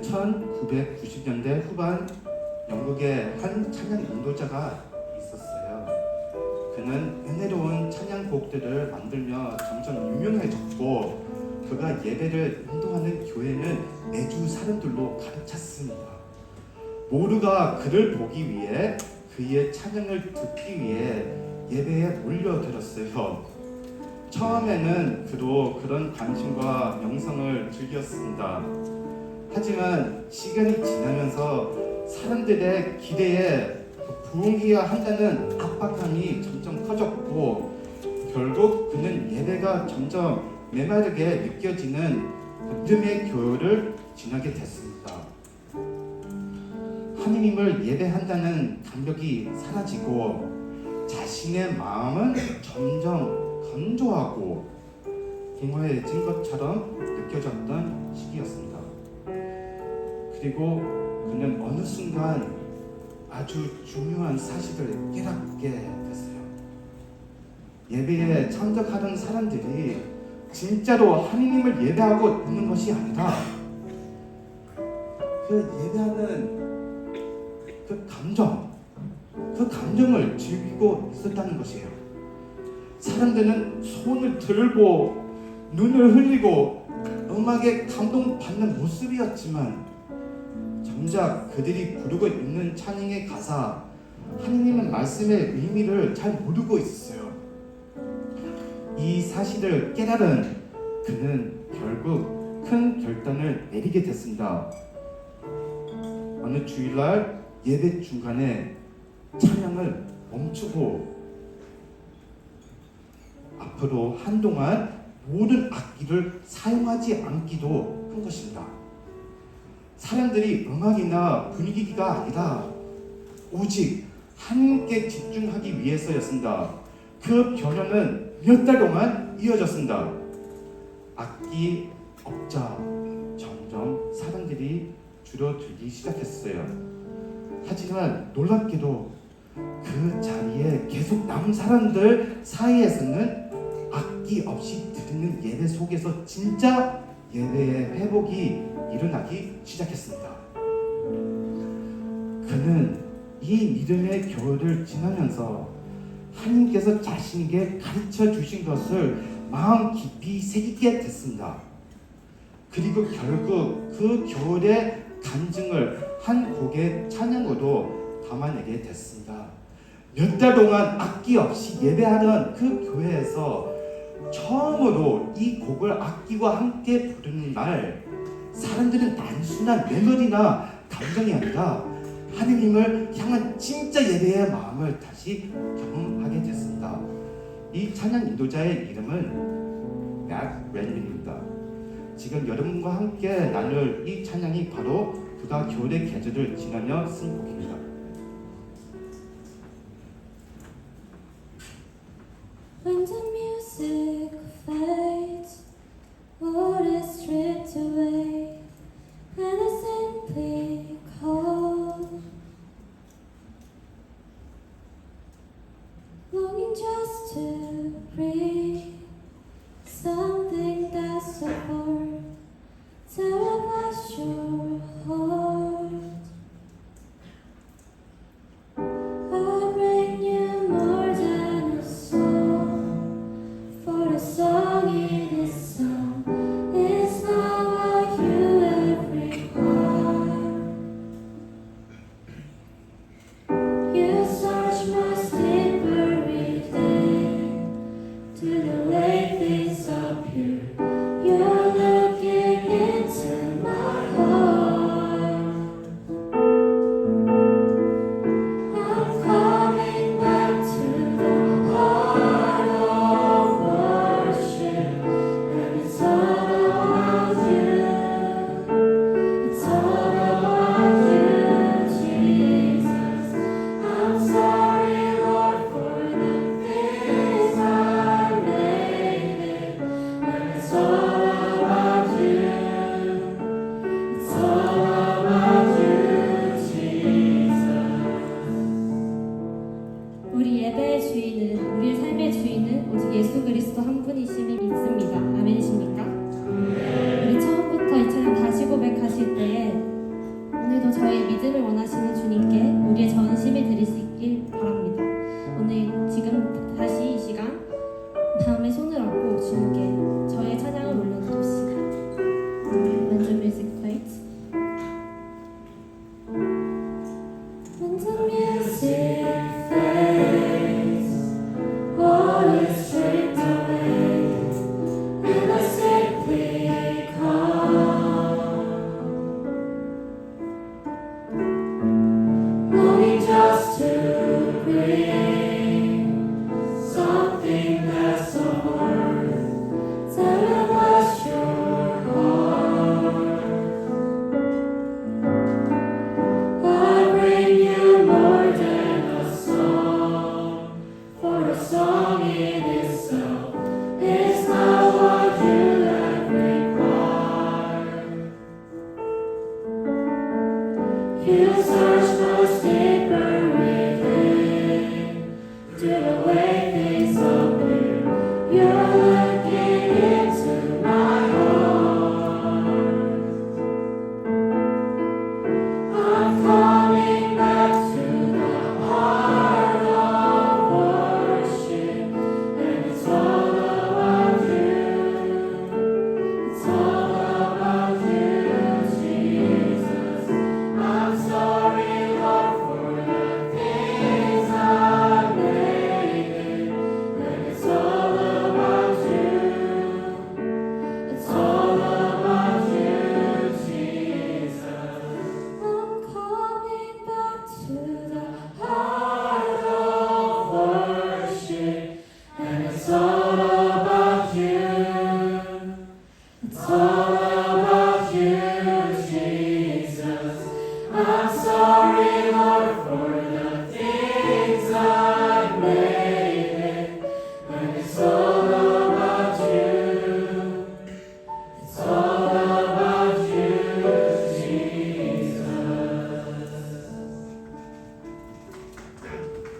제 1990년대 후반 영국에 한 찬양 인도자가 있었어요. 그는 은혜로운 찬양곡들을 만들며 점점 유명해졌고 그가 예배를 인도하는 교회는 매주 사람들로 가득 찼습니다. 모두가 그를 보기 위해 그의 찬양을 듣기 위해 예배에 몰려들었어요. 처음에는 그도 그런 관심과 명성을 즐겼습니다. 하지만 시간이 지나면서 사람들의 기대에 부응해야 한다는 압박감이 점점 커졌고 결국 그는 예배가 점점 메마르게 느껴지는 믿음의 교회를 지나게 됐습니다. 하느님을 예배한다는 감격이 사라지고 자신의 마음은 점점 건조하고 공허해진 것처럼 느껴졌던 시기였습니다. 그리고 그는 어느 순간 아주 중요한 사실을 깨닫게 됐어요. 예배에 참석하던 사람들이 진짜로 하느님을 예배하고 있는 것이 아니라 그 예배하는 그 감정, 그 감정을 즐기고 있었다는 것이에요. 사람들은 손을 들고 눈을 흘리고 음악에 감동받는 모습이었지만 정작 그들이 부르고 있는 찬양의 가사 하느님의 말씀의 의미를 잘 모르고 있었어요. 이 사실을 깨달은 그는 결국 큰 결단을 내리게 됐습니다. 어느 주일날 예배 중간에 찬양을 멈추고 앞으로 한동안 모든 악기를 사용하지 않기도 한 것입니다. 사람들이 음악이나 분위기가 아니라 오직 하나님께 집중하기 위해서였습니다. 그 변화는 몇달 동안 이어졌습니다. 악기 없자 점점 사람들이 줄어들기 시작했어요. 하지만 놀랍게도 그 자리에 계속 남은 사람들 사이에서는 악기 없이 드리는 예배 속에서 진짜 예배의 회복이 일어나기 시작했습니다. 그는 이 믿음의 교회를 지나면서 하나님께서 자신에게 가르쳐 주신 것을 마음 깊이 새기게 됐습니다. 그리고 결국 그 교회의 간증을 한 곡의 찬양으로 담아내게 됐습니다. 몇 달 동안 악기 없이 예배하는 그 교회에서 처음으로 이 곡을 악기와 함께 부르는 날 사람들은 단순한 멜로디나 감정이 아니라 하느님을 향한 진짜 예배의 마음을 다시 경험하게 됐습니다. 이 찬양 인도자의 이름은 맥 랜린입니다. 지금 여러분과 함께 나눌 이 찬양이 바로 그가 교대 계절을 지나며 쓴 곡입니다. 예수 한 분이심이 믿습니다. 아멘이십니까? 우리 처음부터 이 찬양 다시 고백하실 때에 오늘도 저의 믿음을 원하시는 주님께 우리의 전심을 드릴 수 있길 바랍니다. 오늘 지금 다시 이 시간 다음에 손을 얹고 주님께 저의 찬양을 올려드립시다. 먼저 뮤직 플레이트 먼저 뮤직 You sir. sorrow.